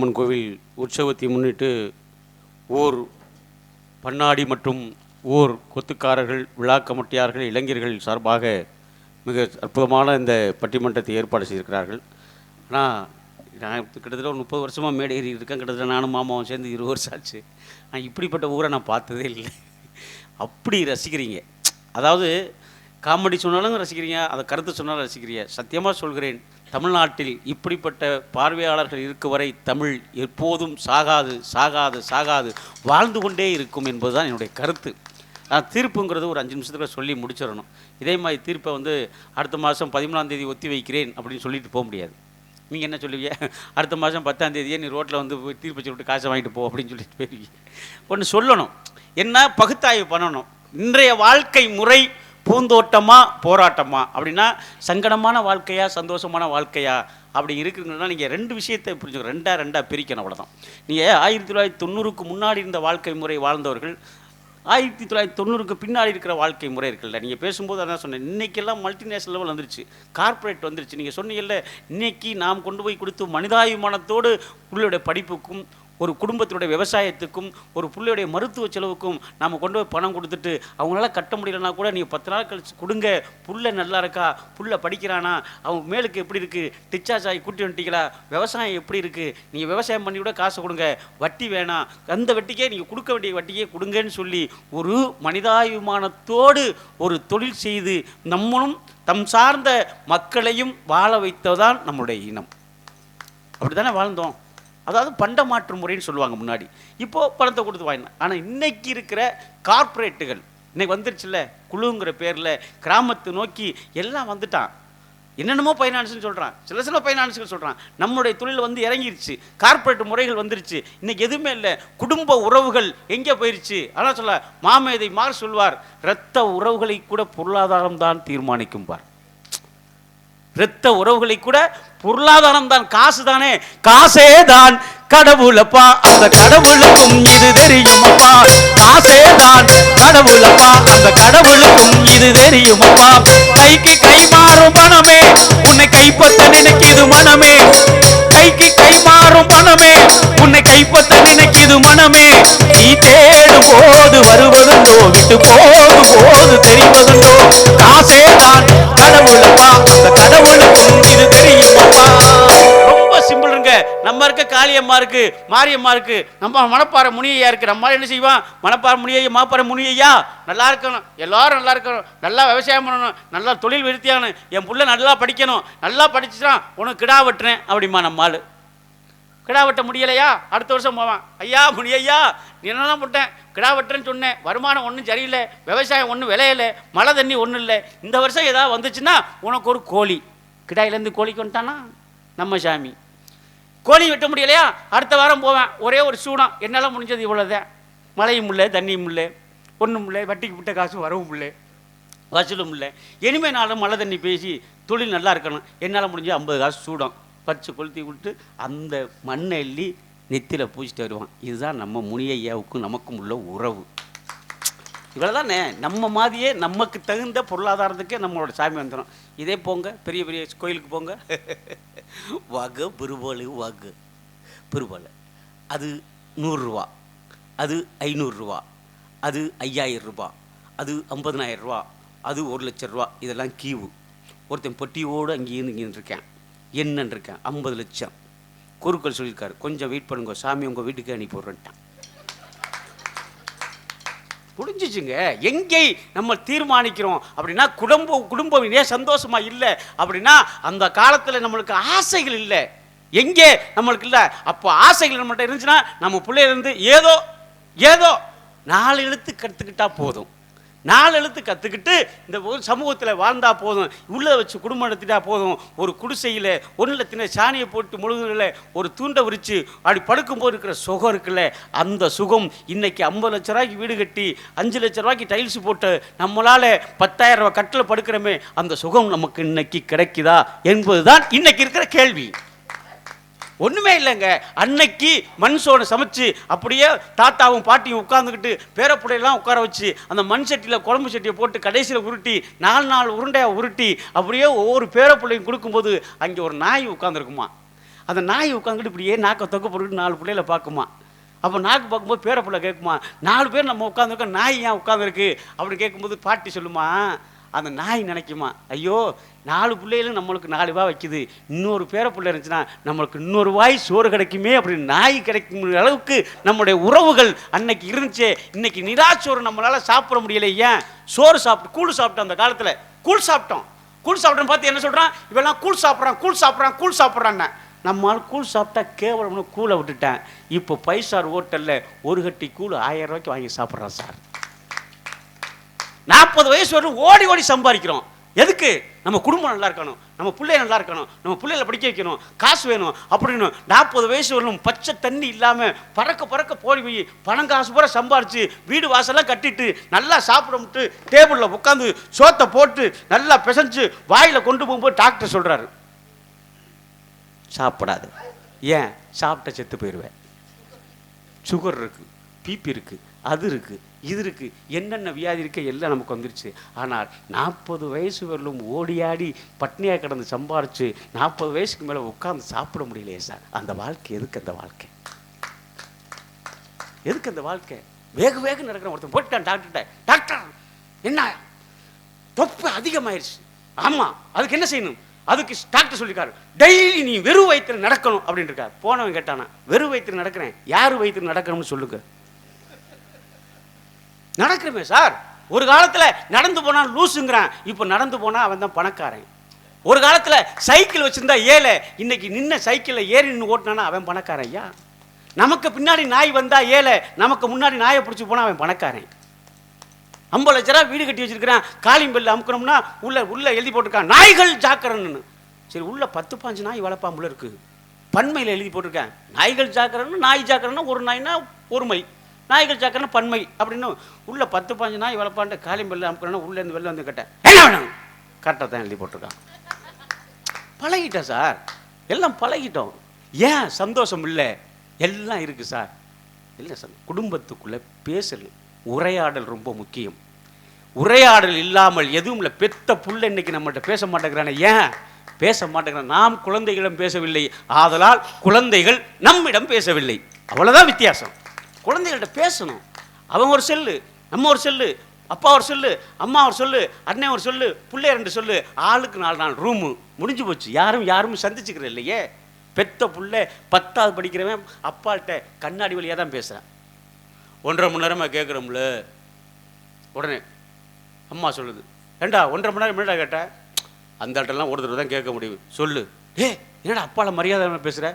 அம்மன் கோவில் உற்சவத்தை முன்னிட்டு ஓர் பண்ணாடி மற்றும் ஓர் கொத்துக்காரர்கள் விழா கமிட்டியார்கள் இளைஞர்கள் சார்பாக மிக அற்புதமான இந்த பட்டிமன்றத்தை ஏற்பாடு செய்திருக்கிறார்கள். ஆனால் நான் கிட்டத்தட்ட ஒரு முப்பது வருஷமாக மேடை ஏறி இருக்கேன். கிட்டத்தட்ட நானும் மாமாவும் சேர்ந்து இருபது வருஷம் ஆச்சு. நான் இப்படிப்பட்ட ஊரை நான் பார்த்ததே இல்லை. அப்படி ரசிக்கிறீங்க. அதாவது காமெடி சொன்னாலும் ரசிக்கிறீங்க அதை கருத்து சொன்னாலும் ரசிக்கிறீங்க. சத்தியமாக சொல்கிறேன் தமிழ்நாட்டில் இப்படிப்பட்ட பார்வையாளர்கள் இருக்க வரை தமிழ் எப்போதும் சாகாது சாகாது சாகாது வாழ்ந்து கொண்டே இருக்கும் என்பதுதான் என்னுடைய கருத்து. நான் தீர்ப்புங்கிறது ஒரு அஞ்சு நிமிஷத்தில் சொல்லி முடிச்சிடணும். இதே மாதிரி தீர்ப்பை வந்து அடுத்த மாதம் பதிமூணாம் தேதி ஒத்தி வைக்கிறேன் அப்படின்னு சொல்லிட்டு போக முடியாது. நீங்கள் என்ன சொல்லுவீங்க? அடுத்த மாதம் பத்தாம் தேதியே நீ ரோட்டில் வந்து போய் தீர்ப்பு சொல்லிட்டு காசை வாங்கிட்டு போ அப்படின்னு சொல்லிட்டு போயிருவீங்க. ஒன்று சொல்லணும். என்ன பகுத்தாய்வு பண்ணணும்? இன்றைய வாழ்க்கை முறை பூந்தோட்டமா போராட்டமா? அப்படின்னா சங்கடமான வாழ்க்கையா சந்தோஷமான வாழ்க்கையா? அப்படி இருக்குங்கன்னா நீங்கள் ரெண்டு விஷயத்தை புரிஞ்சுக்கணும். ரெண்டாக ரெண்டாக பிரிக்கணும் அவ்வளோதான் நீங்கள் ஆயிரத்தி தொள்ளாயிரத்தி தொண்ணூறுக்கு முன்னாடி இருந்த வாழ்க்கை முறை வாழ்ந்தவர்கள் ஆயிரத்தி தொள்ளாயிரத்தி தொண்ணூறுக்கு பின்னாடி இருக்கிற வாழ்க்கை முறை இருக்குல்ல. நீங்கள் பேசும்போது அதான் சொன்னேன். இன்றைக்கெல்லாம் மல்டிநேஷனல் லெவல் வந்துருச்சு. கார்ப்பரேட் வந்துருச்சு. நீங்கள் சொன்னீங்கல்ல இன்னைக்கு நாம் கொண்டு போய் கொடுத்து மனிதாபிமானத்தோடு பிள்ளையோட படிப்புக்கும் ஒரு குடும்பத்தினுடைய விவசாயத்துக்கும் ஒரு பிள்ளையுடைய மருத்துவ செலவுக்கும் நாம் கொண்டு போய் பணம் கொடுத்துட்டு அவங்களால கட்ட முடியலன்னா கூட நீங்கள் பத்து நாள் கழிச்சு கொடுங்க. புள்ள நல்லா இருக்கா? புள்ள படிக்கிறானா? அவங்க மேலுக்கு எப்படி இருக்குது டிச்சார்ஜ் ஆகி கூட்டி வந்துட்டீங்களா? விவசாயம் எப்படி இருக்குது நீங்கள் விவசாயம் பண்ணி கூட காசு கொடுங்க. வட்டி வேணாம். அந்த வட்டிக்கே நீங்கள் கொடுக்க வேண்டிய வட்டிக்கே கொடுங்கன்னு சொல்லி ஒரு மனிதாபிமானத்தோடு ஒரு தொழில் செய்து நம்மளும் தம் சார்ந்த மக்களையும் வாழ வைத்ததான் நம்முடைய இனம். அப்படித்தானே வாழ்ந்தோம்? அதாவது பண்ட மாற்று முறைன்னு சொல்லுவாங்க முன்னாடி. இப்போது பணத்தை கொடுத்து வாங்கினேன் ஆனால் இன்னைக்கு இருக்கிற கார்ப்பரேட்டுகள் இன்னைக்கு வந்துருச்சுல்ல குழுங்கிற பேரில் கிராமத்தை நோக்கி எல்லாம் வந்துட்டான். என்னென்னமோ ஃபைனான்ஸ்னு சொல்கிறான் சில சில ஃபைனான்ஸுகள் சொல்கிறான் நம்முடைய தொழில் வந்து இறங்கிருச்சு. கார்ப்பரேட் முறைகள் வந்துருச்சு. இன்றைக்கி எதுவுமே இல்லை. குடும்ப உறவுகள் எங்கே போயிருச்சு? ஆனால் சொல்ல மாமேதை மார் சொல்வார் இரத்த உறவுகளை கூட பொருளாதாரம் தான் தீர்மானிக்கும் பார். இரத்த உறவுகளை கூட பொருளாதாரம் தான் காசு தானே. காசே தான் கடவுளப்பா. அந்த கடவுளுக்கும் இது தெரியுமப்பா. காசே தான் கடவுளப்பா. அந்த கடவுளுக்கும் இது தெரியுமப்பா. கைக்கு கை மாறும் பணமே உன்னை கைப்பற்ற நினைக்கிது மனமே. கைக்கு கை மாறும் பணமே உன்னை கைப்பற்ற நினைக்கிது மனமே. நீ தேடும் போது வருவதுண்டோ விட்டு போகும் போது தெரிவதும் காளியம்மாருக்கு மாரியம்மாருக்கு மாரியம்மா நம்ம மணப்பாறை முனியையா இருக்கு நம்ம என்ன செய்வான் மணப்பாறை முனியையா மாப்பாறை முனியையா? நல்லா இருக்கணும். எல்லாரும் நல்லா இருக்கணும். நல்லா விவசாயம் பண்ணணும். நல்லா தொழில் விருத்தியாகணும். என் புள்ள நல்லா படிக்கணும். நல்லா படிச்சுட்டா உனக்கு கிடா வெட்டுறேன் அப்படிமா நம்ம கிடா வெட்ட முடியலையா? அடுத்த வருஷம் போவான். ஐயா முனியையா நீ போட்டேன்? கிடா வெட்டுறேன்னு சொன்னேன். வருமானம் ஒன்றும் சரியில்லை. விவசாயம் ஒன்றும் விளையலை. மழை தண்ணி ஒன்றும் இல்லை. இந்த வருஷம் ஏதாவது வந்துச்சுன்னா உனக்கு ஒரு கோழி. கிடாயிலேருந்து கோழிக்கு வந்துட்டானா? நம்ம சாமி. கோழி வெட்ட முடியலையா? அடுத்த வாரம் போவேன். ஒரே ஒரு சூடம். என்னால் முடிஞ்சது இவ்வளோதான் மழையும் இல்லை தண்ணியும் இல்லை ஒன்றும் இல்லை வட்டிக்கு விட்ட காசு வரவும் இல்லை வசூலும் இல்லை. இனிமேல் நாளும் மழை தண்ணி பேசி தொழில் நல்லா இருக்கணும். என்னால் முடிஞ்ச ஐம்பது காசு சூடம். பறித்து கொளுத்தி விட்டு அந்த மண்ணை எள்ளி நெத்தியில் பூச்சிட்டு வருவான். இதுதான் நம்ம முனியையாவுக்கும் நமக்கும் உள்ள உறவு. இவ்வளோதானே நம்ம மாதிரியே நமக்கு தகுந்த பொருளாதாரத்துக்கே நம்மளோட சாமி வந்துடும் இதே போங்க பெரிய பெரிய கோயிலுக்கு போங்க. வாகு பிறுபாலு வாகு பிறுபாலு அது நூறுரூவா அது ஐநூறுரூவா அது ஐயாயிரம் ரூபா. அது ஐம்பதனாயிரம் ரூபா. அது ஒரு லட்ச ரூபா. இதெல்லாம் கீவு. ஒருத்தன் பொட்டியோடு அங்கேயிருந்து இங்கே இருக்கேன் என்னன்னு இருக்கேன்? ஐம்பது லட்சம். குருக்கள் சொல்லியிருக்காரு கொஞ்சம் வெயிட் பண்ணுங்க. சாமி உங்கள் வீட்டுக்கு அனுப்பி விட்றேன்ட்டான். முடிஞ்சிச்சுங்க எங்கே நம்ம தீர்மானிக்கிறோம் அப்படின்னா குடும்பம் குடும்பம் ஏன் சந்தோஷமா இல்லை அப்படின்னா அந்த காலத்தில் நம்மளுக்கு ஆசைகள் இல்லை. எங்கே நம்மளுக்கு இல்லை? அப்போ ஆசைகள் நம்மள்கிட்ட இருந்துச்சுன்னா நம்ம பிள்ளையிலேருந்து ஏதோ ஏதோ நாலு எழுத்து கற்றுக்கிட்டா போதும். நாலு எழுத்து கற்றுக்கிட்டு இந்த ஒரு சமூகத்தில் வாழ்ந்தா போதும். உள்ளே வச்சு குடும்பம் நடத்திட்டா போதும். ஒரு குடிசையில் ஒன்றில் தின சாணியை போட்டு முழுகுல ஒரு தூண்டை விரித்து அப்படி படுக்கும்போது இருக்கிற சுகம் இருக்குல்ல அந்த சுகம் இன்றைக்கி ஐம்பது லட்ச ரூபாய்க்கு வீடு கட்டி அஞ்சு லட்ச ரூபாய்க்கு டைல்ஸ் போட்டு நம்மளால் பத்தாயிரம் ரூபா கட்டில் படுக்கிறோமே அந்த சுகம் நமக்கு இன்னைக்கு கிடைக்குதா என்பதுதான் இன்னைக்கு இருக்கிற கேள்வி. ஒன்றுமே இல்லைங்க. அன்னைக்கு மண் சோனை சமைச்சு அப்படியே தாத்தாவும் பாட்டியும் உட்காந்துக்கிட்டு பேரப்புடையெல்லாம் உட்கார வச்சு அந்த மண் சட்டியில் குழம்பு சட்டியை போட்டு கடைசியில் உருட்டி நாலு நாலு உருண்டையாக உருட்டி அப்படியே ஒவ்வொரு பேரப்புள்ளையும் கொடுக்கும்போது அங்கே ஒரு நாய் உட்காந்துருக்குமா அந்த நாய் உட்காந்துக்கிட்டு இப்படியே நாக்கை தொக்க போட்டுக்கிட்டு நாலு பிள்ளைகளை பார்க்குமா. அப்போ நாக்கு பார்க்கும்போது பேர கேட்குமா நாலு பேர் நம்ம உட்காந்துருக்கோம் நாய் ஏன் உட்காந்துருக்கு அப்படின்னு கேட்கும்போது பாட்டி சொல்லுமா அந்த நாய் நினைக்குமா? ஐயோ நாலு பிள்ளைகளும் நம்மளுக்கு நாலு ரூபா வைக்குது. இன்னொரு பேர பிள்ளை இருந்துச்சுன்னா நம்மளுக்கு இன்னொரு வாய் சோறு கிடைக்குமே அப்படின்னு நாய் கிடைக்கும் அளவுக்கு நம்முடைய உறவுகள் அன்னைக்கு இருந்துச்சே. இன்னைக்கு நிராச்சோறு நம்மளால சாப்பிட முடியல. ஏன்? சோறு சாப்பிட்டு கூழ் சாப்பிட்டோம் அந்த காலத்தில் கூழ் சாப்பிட்டோம். கூழ் சாப்பிட்டோன்னு பார்த்து என்ன சொல்கிறான் இவெல்லாம் கூழ் சாப்பிட்றான் கூழ் சாப்பிட்றான் கூழ் சாப்பிட்றான்னு நம்மால் கூழ் சாப்பிட்டா கேவலம்னு கூழை விட்டுட்டேன். இப்போ பைசார் ஹோட்டலில் ஒரு கட்டி கூழ் ஆயிரம் ரூபாய்க்கு வாங்கி சாப்பிட்றான் சார். நாற்பது வயசு வரையும் ஓடி ஓடி சம்பாதிக்கிறோம். எதுக்கு? நம்ம குடும்பம் நல்லா இருக்கணும். நம்ம பிள்ளை நல்லா இருக்கணும். நம்ம பிள்ளைகளை படிக்க வைக்கணும். காசு வேணும் அப்படின்னு நாற்பது வயசு வரணும் பச்சை தண்ணி இல்லாமல் பறக்க பறக்க போய் போய் பணம் காசு பூரா சம்பாரித்து வீடு வாசலாம் கட்டிட்டு நல்லா சாப்பிடமுட்டு டேபிளில் உட்காந்து சோத்தை போட்டு நல்லா பிசைஞ்சு வாயில் கொண்டு போகும்போது டாக்டர் சொல்கிறாரு சாப்பிடாது. ஏன்? சாப்பிட்ட செத்து போயிடுவேன் சுகர் இருக்குது பிபி இருக்குது அது இருக்குது இது இருக்குது என்னென்ன வியாதி இருக்க எல்லாம் நமக்கு வந்துருச்சு. ஆனால் நாற்பது வயசு வரலும் ஓடியாடி பட்னியாக கிடந்து சம்பாரித்து நாற்பது வயசுக்கு மேலே உட்காந்து சாப்பிட முடியலையே சார். அந்த வாழ்க்கை எதுக்கு அந்த வாழ்க்கை? எதுக்கு அந்த வாழ்க்கை? வேக வேக நடக்கிற ஒருத்தன் போயிட்டான் டாக்டர்கிட்ட. டாக்டர் என்ன? தொப்பு அதிகமாயிருச்சு. ஆமாம் அதுக்கு என்ன செய்யணும்? அதுக்கு டாக்டர் சொல்லிருக்காரு டெய்லி நீ வெறும் வயிற்றுல நடக்கணும் அப்படின்னு இருக்கார். போனவன் கேட்டானா வெறும் வயிற்று நடக்கிறேன். யார் வயிற்று நடக்கணும்னு சொல்லுங்க? நடக்கிறமே சார். ஒரு காலத்தில் நடந்து போனால் லூசுங்கிறான் இப்போ நடந்து போனால் அவன் தான் பணக்காரன். ஒரு காலத்தில் சைக்கிள் வச்சிருந்தா ஏழை இன்னைக்கு நின்ன சைக்கிளில் ஏறி நின்று ஓட்டினானா அவன் பணக்காரன் ஐயா. நமக்கு பின்னாடி நாய் வந்தால் ஏழை நமக்கு முன்னாடி நாயை பிடிச்சி போனால் அவன் பணக்காரன். ஐம்பது லட்ச ரூபா வீடு கட்டி வச்சிருக்கிறான் காலிங் பெல் அமுக்கணும்னா உள்ள உள்ள எழுதி போட்டிருக்கான் நாய்கள் ஜாக்கிரன்னு. சரி உள்ள பத்து பாஞ்சு நாய் வளர்ப்பாம்புல இருக்கு. பன்மையில் எழுதி போட்டிருக்கேன். நாய்கள் ஜாக்கிரன்னு நாய் ஜாக்கிரன்னா ஒரு நாய்னா ஒருமை நாய்கள் ஜாக்கிரன்னா பன்மை. அப்படின்னு உள்ள பத்து பாஞ்சு நாய் வளர்ப்பான்ட்டு காலிங் பெல் அமுக்கணும்னா உள்ள இருந்து வெளில வந்து கேட்டேன் என்ன வேணும் கரெக்டாக தான் எழுதி போட்டிருக்கான். பழகிட்டேன் சார். எல்லாம் பழகிட்டோம். ஏன் சந்தோஷம் இல்லை? எல்லாம் இருக்கு சார். இல்லை சார் குடும்பத்துக்குள்ள பேசல் உரையாடல் ரொம்ப முக்கியம். உரையாடல் இல்லாமல் எதுவும் இல்லை. பெத்த புள்ள இன்னைக்கு நம்மகிட்ட பேச மாட்டேங்கிறானே. ஏன்? பேச மாட்டேங்கிறான். நாம் குழந்தைகளிடம் பேசவில்லை. ஆதலால் குழந்தைகள் நம்மிடம் பேசவில்லை. அவ்வளவுதான் வித்தியாசம். குழந்தைகள்கிட்ட பேசணும். அவன் ஒரு செல்லு நம்ம ஒரு செல்லு அப்பா ஒரு சொல்லு அம்மா ஒரு சொல்லு அண்ணன் ஒரு சொல்லு பிள்ளை ரெண்டு சொல்லு ஆளுக்கு நாலு நாள் ரூமு முடிஞ்சு போச்சு. யாரும் யாரும் சந்திச்சுக்கிற இல்லையே. பெத்த புள்ள பத்தாவது படிக்கிறவன் அப்பாட்ட கண்ணாடி வழியாக தான் பேசுகிறான் ஒன்றரை மணி நேரமாக கேட்குறோம்ல உடனே அம்மா சொல்லுது ஏண்டா ஒன்றரை மணி நேரம் என்னடா கேட்டேன் அந்த இடத்துலலாம் ஒரு தடவை தான் கேட்க முடியும் சொல்லு ஏ என்னடா அப்பாவில் மரியாதை பேசுகிற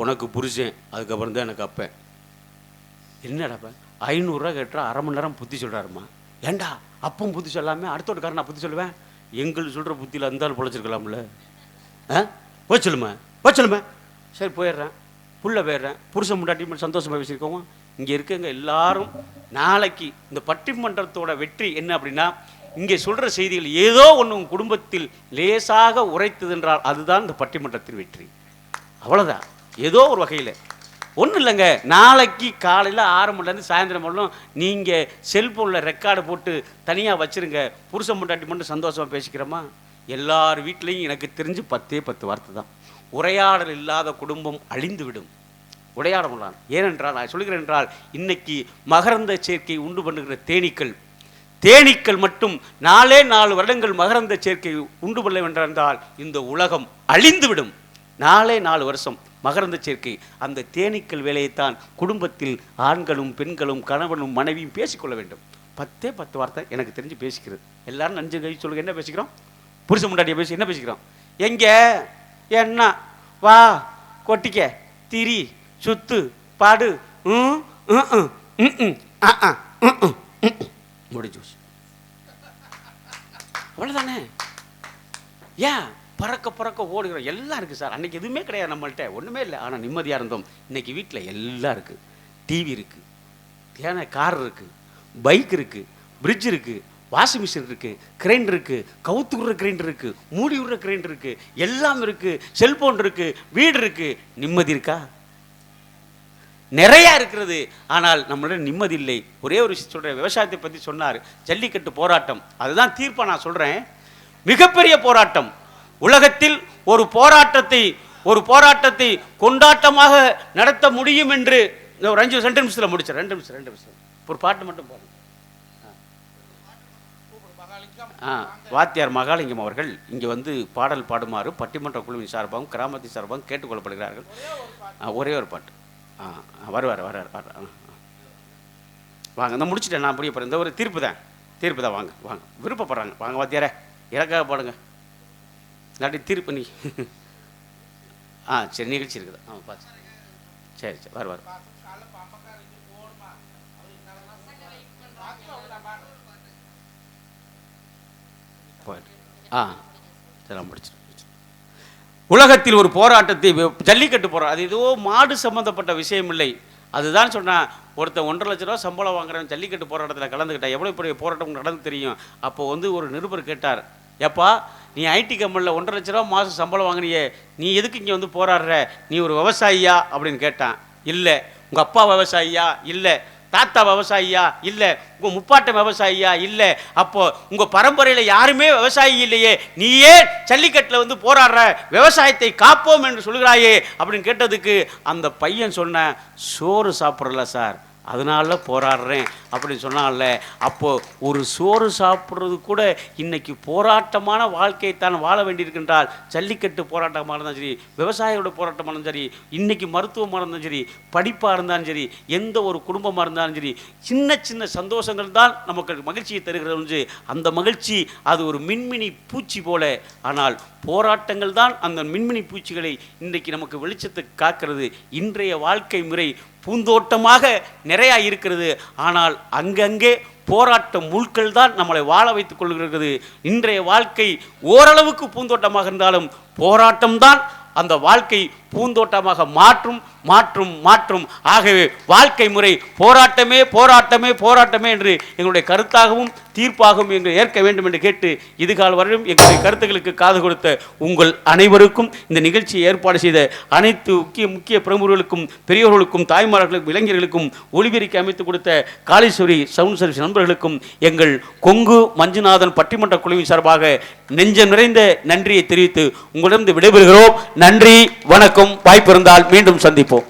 உனக்கு புருஷன் அதுக்கப்புறம் தான் எனக்கு அப்பேன். என்னடாப்பா ஐநூறுரூவா கேட்டால் அரை மணி நேரம் புத்தி சொல்கிறாருமா ஏண்டா? அப்பவும் புத்தி சொல்லாமல் அடுத்தோட்டுக்காரன் நான் புத்தி சொல்லுவேன்? எங்களுக்கு சொல்கிற புத்தியில் அந்த ஆள் பொழைச்சிருக்கலாம்ல. ஆ? போய் சொல்லுமா போய் சொல்லுமா சரி போயிடுறேன். புள்ள போயிடுறேன். புருஷன் முன்னாடி சந்தோஷமாக பேசியிருக்கோம்? இங்கே இருக்கவங்க எல்லாரும் நாளைக்கு இந்த பட்டிமன்றத்தோட வெற்றி என்ன அப்படின்னா இங்கே சொல்கிற செய்திகள் ஏதோ ஒன்று உங்கள் குடும்பத்தில் லேசாக உரைத்தது என்றால் அதுதான் இந்த பட்டிமன்றத்தின் வெற்றி. அவ்வளோதான் ஏதோ ஒரு வகையில். ஒன்றும் இல்லைங்க. நாளைக்கு காலையில் ஆறு மணிலேருந்து சாயந்தரம் வரலும் நீங்கள் செல்ஃபோனில் ரெக்கார்டு போட்டு தனியாக வச்சுருங்க. புருஷன் முண்டாட்டி மட்டும் சந்தோஷமாக பேசிக்கிறோமா? எல்லார் வீட்லேயும் எனக்கு தெரிஞ்சு பத்தே பத்து வார்த்தை தான். உரையாடல் இல்லாத குடும்பம் அழிந்து விடும் உரையாட முடியலாம். ஏனென்றால் நான் சொல்கிறேன் என்றால் இன்னைக்கு மகரந்த சேர்க்கை உண்டு பண்ணுகிற தேனீக்கள். தேனீக்கள் மட்டும் நாலே நாலு வருடங்கள் மகரந்த சேர்க்கை உண்டு பண்ண வென்றால் இந்த உலகம் அழிந்துவிடும். நாலே நாலு வருஷம். மகரந்த சேர்க்கை. அந்த தேனீக்கள் வேலையைத்தான் குடும்பத்தில் ஆண்களும் பெண்களும் கணவனும் மனைவியும் பேசிக்கொள்ள வேண்டும். பத்தே பத்து வார்த்தை எனக்கு தெரிஞ்சு பேசிக்கிறது. எல்லாரும் நஞ்சு கை சொல்லுங்க என்ன பேசிக்கிறோம்? புருஷ முண்டாட்டிய பேசி என்ன பேசிக்கிறோம்? எங்கே? என்ன? வா கொட்டிக்க திரி சுத்து பாடு முடிஞ்சு அவ்வளோதானே ஏன் பறக்க பறக்க ஓடுகிறோம் எல்லாம் இருக்குது சார். அன்றைக்கி எதுவுமே கிடையாது நம்மள்கிட்ட ஒன்றுமே இல்லை. ஆனால் நிம்மதியாக இருந்தோம். இன்னைக்கு வீட்டில் எல்லாம் இருக்குது டிவி இருக்குது ஏன்னா கார் இருக்குது பைக் இருக்குது பிரிட்ஜ் இருக்குது வாஷிங் மிஷின் இருக்குது கிரைண்டர் இருக்குது கவுத்து விடுற கிரைண்டர் இருக்குது மூடி விடுற கிரைண்டர் இருக்குது எல்லாம் இருக்குது செல்ஃபோன் இருக்குது வீடு இருக்குது நிம்மதி இருக்கா? நிறையா இருக்கிறது. ஆனால் நம்மளிடம் நிம்மதி இல்லை. ஒரே ஒரு விஷயம் சொல்கிறேன் விவசாயத்தை பற்றி சொன்னார். ஜல்லிக்கட்டு போராட்டம். அதுதான் தீர்ப்பை நான் சொல்கிறேன் மிகப்பெரிய போராட்டம். உலகத்தில் ஒரு போராட்டத்தை ஒரு போராட்டத்தை கொண்டாட்டமாக நடத்த முடியும் என்று ஒரு அஞ்சு ரெண்டு நிமிஷத்தில் முடிச்சேன் ரெண்டு நிமிஷம் ரெண்டு நிமிஷம். ஒரு பாட்டு மட்டும் போதும் ஆ. வாத்தியார் மகாலிங்கம் அவர்கள் இங்கே வந்து பாடல் பாடுமாறு பட்டிமன்ற குழுவின் சார்பாகவும் கிராமத்தின் சார்பாகவும் கேட்டுக்கொள்ளப்படுகிறார்கள். ஒரே ஒரு பாட்டு. ஆ வருவார் வருவார் வர்றார் ஆ, ஆ. வாங்க இந்த முடிச்சுட்டேன் நான் புரிய போகிறேன் இந்த ஒரு தீர்ப்பு தான். தீர்ப்பு தான் வாங்க வாங்க. விருப்பப்படுறாங்க. வாங்க வாத்தியாரே எனக்காக பாடுங்க. இல்லாட்டி தீர்ப்பு நீ. ஆ சரி நிகழ்ச்சி இருக்குது. ஆமாம் பார்த்து சரி சரி வர வர. போயிட்டு ஆ சரி நான் உலகத்தில் ஒரு போராட்டத்தை ஜல்லிக்கட்டு போராட்டம் அது ஏதோ மாடு சம்மந்தப்பட்ட விஷயம் இல்லை. அதுதான் சொன்னேன் ஒருத்தன் ஒன்றரை லட்ச ரூபா சம்பளம் வாங்குறவன் ஜல்லிக்கட்டு போராட்டத்தில் கலந்துக்கிட்டேன் எவ்வளோ பெரிய போராட்டம் நடந்து தெரியும்? அப்போ வந்து ஒரு நிருபர் கேட்டார் ஏப்பா நீ ஐடி கம்பெனியில் ஒன்றரை லட்ச ரூபா மாதம் சம்பளம் வாங்கினியே நீ எதுக்கு இங்கே வந்து போராடுற? நீ ஒரு விவசாயியா? அப்படின்னு கேட்டான். இல்லை. உங்கள் அப்பா விவசாயியா? இல்லை. தாத்தா விவசாயியா? இல்லை. உங்கள் முப்பாட்டன் விவசாயியா? இல்லை. அப்போ உங்கள் பரம்பரையில் யாருமே விவசாயி இல்லையே. நீயே ஜல்லிக்கட்டில் வந்து போராடுற விவசாயத்தை காப்போம் என்று சொல்கிறாயே அப்படின்னு கேட்டதுக்கு அந்த பையன் சொன்ன சோறு சாப்பிட்றல சார். அதனால போராடுறேன் அப்படின்னு சொன்னால அப்போது ஒரு சோறு சாப்பிட்றது கூட இன்றைக்கி போராட்டமான வாழ்க்கையை தான் வாழ வேண்டியிருக்கின்றால் ஜல்லிக்கட்டு போராட்டமாக இருந்தாலும் சரி விவசாயியோட போராட்டமாக இருந்தாலும் சரி இன்றைக்கி மருத்துவமாக இருந்தாலும் சரி படிப்பாக இருந்தாலும் சரி எந்த ஒரு குடும்பமாக இருந்தாலும் சரி சின்ன சின்ன சந்தோஷங்கள் தான் நமக்கு மகிழ்ச்சியை தருகிறது அந்த மகிழ்ச்சி அது ஒரு மின்மினி பூச்சி போல. ஆனால் போராட்டங்கள் தான் அந்த மின்மினி பூச்சிகளை இன்றைக்கு நமக்கு வெளிச்சத்தை காக்கிறது. இன்றைய வாழ்க்கை முறை பூந்தோட்டமாக நிறையா இருக்கிறது. ஆனால் அங்கங்கே போராட்ட முழுக்கள் தான் நம்மளை வாழ வைத்துக் கொள்கிறது. இன்றைய வாழ்க்கை ஓரளவுக்கு பூந்தோட்டமாக இருந்தாலும் போராட்டம்தான் அந்த வாழ்க்கை பூந்தோட்டமாக மாற்றும் மாற்றும் மாற்றும். ஆகவே வாழ்க்கை முறை போராட்டமே போராட்டமே போராட்டமே என்று எங்களுடைய கருத்தாகவும் தீர்ப்பாகவும் என்று ஏற்க வேண்டும் என்று கேட்டு இதுகால வரையும் எங்களுடைய கருத்துக்களுக்கு காது கொடுத்த உங்கள் அனைவருக்கும் இந்த நிகழ்ச்சியை ஏற்பாடு செய்த அனைத்து முக்கிய முக்கிய பிரமுகர்களுக்கும் பெரியவர்களுக்கும் தாய்மார்களுக்கும் இளைஞர்களுக்கும் ஒளிபெருக்கி அமைத்து கொடுத்த காளீஸ்வரி சவுண்ட் சர்வீஸ் நண்பர்களுக்கும் எங்கள் கொங்கு மஞ்சுநாதன் பட்டிமன்ற குழுவின் சார்பாக நெஞ்சம் நிறைந்த நன்றியை தெரிவித்து உங்களிடம் விடைபெறுகிறோம். நன்றி வணக்கம். வாய்ப்பு இருந்தால் மீண்டும் சந்திப்போம்.